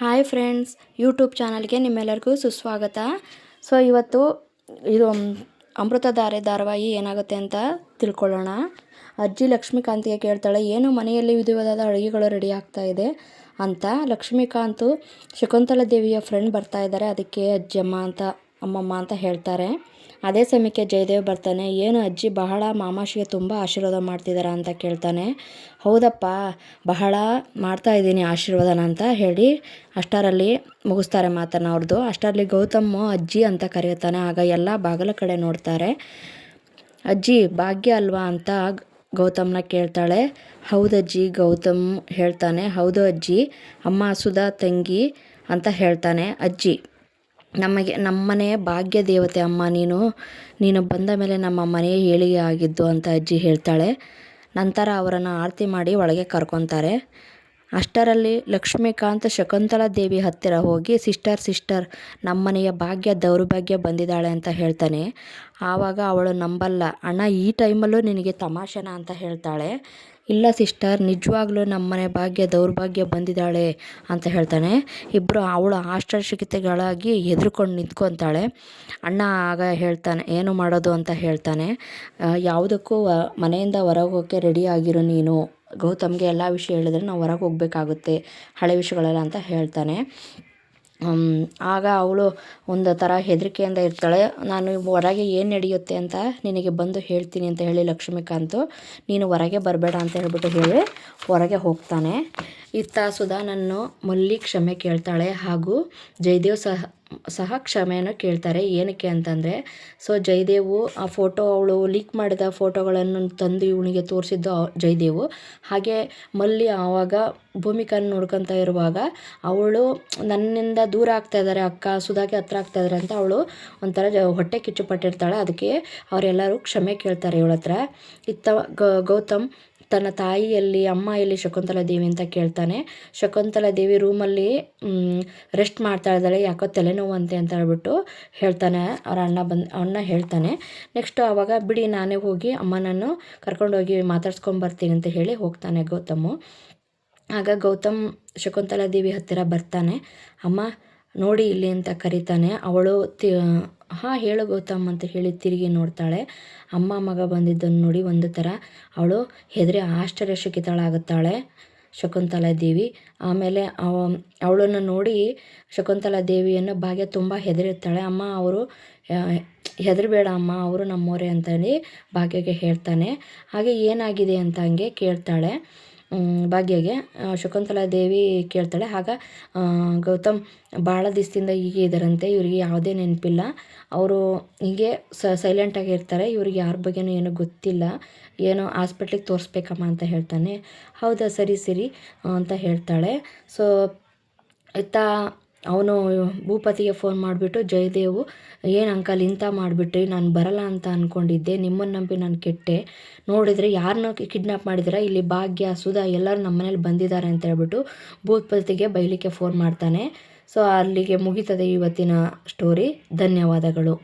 Hi friends YouTube ಚಾನಲ್ಗೆ ನಿಮ್ಮೆಲ್ಲರಿಗೂ ಸುಸ್ವಾಗತ. ಸೊ ಇವತ್ತು ಇದು ಅಮೃತಧಾರೆ ಧಾರಾವಾಹಿ ಏನಾಗುತ್ತೆ ಅಂತ ತಿಳ್ಕೊಳ್ಳೋಣ. ಅಜ್ಜಿ ಲಕ್ಷ್ಮೀಕಾಂತಿಗೆ ಕೇಳ್ತಾಳೆ, ಏನು ಮನೆಯಲ್ಲಿ ವಿಧವಾದ ಅಡುಗೆಗಳು ರೆಡಿ ಆಗ್ತಾ ಇದೆ? ಅಂತ. ಲಕ್ಷ್ಮೀಕಾಂತು, ಶಕುಂತಲಾ ದೇವಿಯ ಫ್ರೆಂಡ್ ಬರ್ತಾ ಇದ್ದಾರೆ, ಅದಕ್ಕೆ ಅಜ್ಜಮ್ಮ ಅಂತ. ಅಮ್ಮಮ್ಮ ಅಂತ ಹೇಳ್ತಾರೆ. ಅದೇ ಸಮಯಕ್ಕೆ ಜಯದೇವ್ ಬರ್ತಾನೆ. ಏನು ಅಜ್ಜಿ, ಬಹಳ ಮಾಮಾಶಿಗೆ ತುಂಬ ಆಶೀರ್ವಾದ ಮಾಡ್ತಿದ್ದಾರೆ ಅಂತ ಕೇಳ್ತಾನೆ. ಹೌದಪ್ಪ, ಬಹಳ ಮಾಡ್ತಾ ಇದ್ದೀನಿ ಆಶೀರ್ವಾದನ ಅಂತ ಹೇಳಿ ಅಷ್ಟರಲ್ಲಿ ಮುಗಿಸ್ತಾರೆ ಮಾತನ್ನು ಅವ್ರದ್ದು ಅಷ್ಟರಲ್ಲಿ ಗೌತಮ್ ಅಜ್ಜಿ ಅಂತ ಕರೆಯುತ್ತಾನೆ. ಆಗ ಎಲ್ಲ ಬಾಗಲ ಕಡೆ ನೋಡ್ತಾರೆ. ಅಜ್ಜಿ, ಭಾಗ್ಯ ಅಲ್ವಾ ಅಂತ ಗೌತಮ್ನ ಕೇಳ್ತಾಳೆ. ಹೌದಜ್ಜಿ ಗೌತಮ್ ಹೇಳ್ತಾನೆ. ಹೌದು ಅಜ್ಜಿ, ಅಮ್ಮ, ಸುಧಾ, ತಂಗಿ ಅಂತ ಹೇಳ್ತಾನೆ ಅಜ್ಜಿ. ನಮಗೆ ನಮ್ಮನೆಯ ಭಾಗ್ಯ ದೇವತೆ ಅಮ್ಮ ನೀನು. ನೀನು ಬಂದ ಮೇಲೆ ನಮ್ಮ ಮನೆ ಏಳಿಗೆ ಆಗಿದ್ದು ಅಂತ ಅಜ್ಜಿ ಹೇಳ್ತಾಳೆ. ನಂತರ ಅವರನ್ನು ಆರತಿ ಮಾಡಿ ಒಳಗೆ ಕರ್ಕೊತಾರೆ. ಅಷ್ಟರಲ್ಲಿ ಲಕ್ಷ್ಮೀಕಾಂತ್ ಶಕುಂತಲಾ ದೇವಿ ಹತ್ತಿರ ಹೋಗಿ, ಸಿಸ್ಟರ್ ಸಿಸ್ಟರ್, ನಮ್ಮನೆಯ ಭಾಗ್ಯ ದೌರ್ಭಾಗ್ಯ ಬಂದಿದ್ದಾಳೆ ಅಂತ ಹೇಳ್ತಾನೆ. ಆವಾಗ ಅವಳು ನಂಬಲ್ಲ. ಅಣ್ಣ, ಈ ಟೈಮಲ್ಲೂ ನಿನಗೆ ತಮಾಷೆನ ಅಂತ ಹೇಳ್ತಾಳೆ? ಇಲ್ಲ ಸಿಸ್ಟರ್, ನಿಜವಾಗ್ಲೂ ನಮ್ಮನೆ ಭಾಗ್ಯ ದೌರ್ಭಾಗ್ಯ ಬಂದಿದ್ದಾಳೆ ಅಂತ ಹೇಳ್ತಾನೆ. ಇಬ್ಬರು ಅವಳು ಆಶ್ಚರ್ಯಚಕಿತಗಳಾಗಿ ಹೆದ್ರುಕೊಂಡು ನಿಂತ್ಕೊತಾಳೆ. ಅಣ್ಣ ಆಗ ಹೇಳ್ತಾನೆ, ಏನು ಮಾಡೋದು? ಅಂತ ಹೇಳ್ತಾನೆ. ಯಾವುದಕ್ಕೂ ಮನೆಯಿಂದ ಹೊರಗೆ ರೆಡಿ ಆಗಿರೋ ನೀನು. ಗೌತಮ್ಗೆ ಎಲ್ಲ ವಿಷಯ ಹೇಳಿದ್ರೆ ನಾವು ಹೊರಗೆ ಹೋಗಬೇಕಾಗುತ್ತೆ, ಹಳೆ ವಿಷಯಗಳೆಲ್ಲ ಅಂತ ಹೇಳ್ತಾನೆ. ಆಗ ಅವಳು ಒಂದು ಥರ ಹೆದರಿಕೆಯಿಂದ ಇರ್ತಾಳೆ. ನಾನು ಹೊರಗೆ ಏನು ನಡೆಯುತ್ತೆ ಅಂತ ನಿನಗೆ ಬಂದು ಹೇಳ್ತೀನಿ ಅಂತ ಹೇಳಿ ಲಕ್ಷ್ಮೀಕಾಂತು, ನೀನು ಹೊರಗೆ ಬರಬೇಡ ಅಂತ ಹೇಳಿಬಿಟ್ಟು ಹೇಳಿ ಹೊರಗೆ ಹೋಗ್ತಾನೆ. ಇತ್ತ ಸುಧಾನನ್ನು ಮಲ್ಲಿ ಕ್ಷಮೆ ಕೇಳ್ತಾಳೆ ಹಾಗೂ ಜಯದೇವ್ ಸಹ ಸಹ ಕ್ಷಮೆಯನ್ನು ಕೇಳ್ತಾರೆ. ಏನಕ್ಕೆ ಅಂತಂದರೆ, ಸೊ ಜಯದೇವು ಆ ಫೋಟೋ ಅವಳು ಲೀಕ್ ಮಾಡಿದ ಫೋಟೋಗಳನ್ನು ತಂದು ಇವಳಿಗೆ ತೋರಿಸಿದ್ದು ಜಯದೇವು. ಹಾಗೆ ಮಲ್ಲಿ ಆವಾಗ ಭೂಮಿಕನ್ನು ನೋಡ್ಕೊತಾ ಇರುವಾಗ ಅವಳು ನನ್ನಿಂದ ದೂರ ಆಗ್ತಾ ಇದ್ದಾರೆ ಅಕ್ಕ ಸುಧಾಗೆ ಹತ್ರ ಆಗ್ತಾ ಇದ್ದಾರೆ ಅಂತ ಅವಳು ಒಂಥರ ಹೊಟ್ಟೆ ಕಿಚ್ಚು ಪಟ್ಟಿರ್ತಾಳೆ ಅದಕ್ಕೆ ಅವರೆಲ್ಲರೂ ಕ್ಷಮೆ ಕೇಳ್ತಾರೆ ಇವಳ ಹತ್ರ ಇತ್ತ ಗೌತಮ್ ತನ್ನ ತಾಯಿಯಲ್ಲಿ ಅಮ್ಮ ಎಲ್ಲಿ ಶಕುಂತಲಾ ದೇವಿ ಅಂತ ಕೇಳ್ತಾನೆ. ಶಕುಂತಲಾ ದೇವಿ ರೂಮಲ್ಲಿ ರೆಸ್ಟ್ ಮಾಡ್ತಾ ಇದ್ದಾಳೆ, ಯಾಕೋ ತಲೆನೋವು ಅಂತೆ ಅಂತ ಹೇಳ್ಬಿಟ್ಟು ಹೇಳ್ತಾನೆ. ಅವ್ರ ಅಣ್ಣ ಬಂದು, ಅಣ್ಣ ಹೇಳ್ತಾನೆ. ನೆಕ್ಸ್ಟ್ ಆವಾಗ ಬಿಡಿ, ನಾನೇ ಹೋಗಿ ಅಮ್ಮನನ್ನು ಕರ್ಕೊಂಡೋಗಿ ಮಾತಾಡ್ಸ್ಕೊಂಬರ್ತೀನಿ ಅಂತ ಹೇಳಿ ಹೋಗ್ತಾನೆ ಗೌತಮು. ಆಗ ಗೌತಮ್ ಶಕುಂತಲಾ ದೇವಿ ಹತ್ತಿರ ಬರ್ತಾನೆ. ಅಮ್ಮ ನೋಡಿ ಇಲ್ಲಿ ಅಂತ ಕರಿತಾನೆ. ಅವಳು ತಿ ಹಾಂ, ಹೇಳು ಗೌತಮ್ ಅಂತ ಹೇಳಿ ತಿರುಗಿ ನೋಡ್ತಾಳೆ. ಅಮ್ಮ ಮಗ ಬಂದಿದ್ದನ್ನು ನೋಡಿ ಒಂದು ಥರ. ಅವಳು ಹೆದರಿ ಆಶ್ಚರ್ಯಚಕಿತಳಾಗುತ್ತಾಳೆ ಶಕುಂತಲಾ ದೇವಿ. ಆಮೇಲೆ ಅವಳನ್ನು ನೋಡಿ ಶಕುಂತಲಾ ದೇವಿಯನ್ನು ಭಾಗ್ಯ ತುಂಬ ಹೆದರಿರ್ತಾಳೆ. ಅಮ್ಮ, ಅವರು ಹೆದರಬೇಡ ಅಮ್ಮ, ಅವರು ನಮ್ಮೋರೆ ಅಂತೇಳಿ ಭಾಗ್ಯಗೆ ಹೇಳ್ತಾನೆ. ಹಾಗೆ ಏನಾಗಿದೆ ಅಂತ ಹಂಗೆ ಕೇಳ್ತಾಳೆ. ಭಾಗ್ಯಗೆ ಶಕುಂತಲಾ ದೇವಿ ಕೇಳ್ತಾಳೆ, ಆಗ ಗೌತಮ್ ಭಾಳ ದಿವಸದಿಂದ ಹೀಗೆ ಇದ್ದಾರಂತೆ ಇವರಿಗೆ ಯಾವುದೇ ನೆನಪಿಲ್ಲ. ಅವರು ಹೀಗೆ ಸೈಲೆಂಟಾಗಿ ಇರ್ತಾರೆ, ಇವ್ರಿಗೆ ಯಾರ ಬಗ್ಗೆನೂ ಏನೂ ಗೊತ್ತಿಲ್ಲ, ಏನೋ ಹಾಸ್ಪಿಟ್ಲಿಗೆ ತೋರಿಸ್ಬೇಕಮ್ಮ ಅಂತ ಹೇಳ್ತಾನೆ. ಹೌದಾ, ಸರಿ ಸರಿ ಅಂತ ಹೇಳ್ತಾಳೆ. ಸೊ ಇತ್ತ ಅವನು ಭೂಪತಿಗೆ ಫೋನ್ ಮಾಡಿಬಿಟ್ಟು, ಜಯದೇವು, ಏನು ಅಂಕಲ್ ಇಂಥ ಮಾಡಿಬಿಟ್ರಿ? ನಾನು ಬರಲ್ಲ ಅಂತ ಅಂದ್ಕೊಂಡಿದ್ದೆ ನಿಮ್ಮನ್ನು ನಂಬಿ ನಾನು ಕೆಟ್ಟೆ. ನೋಡಿದರೆ ಯಾರನ್ನ ಕಿಡ್ನಾಪ್ ಮಾಡಿದಿರಾ? ಇಲ್ಲಿ ಭಾಗ್ಯ, ಸುಧಾ ಎಲ್ಲರೂ ನಮ್ಮ ಮನೇಲಿ ಬಂದಿದ್ದಾರೆ ಅಂತ ಹೇಳ್ಬಿಟ್ಟು ಭೂಪತಿಗೆ ಬೈಲಿಕ್ಕೆ ಫೋನ್ ಮಾಡ್ತಾನೆ. ಸೊ ಅಲ್ಲಿಗೆ ಮುಗೀತದೆ ಇವತ್ತಿನ ಸ್ಟೋರಿ ಧನ್ಯವಾದಗಳು.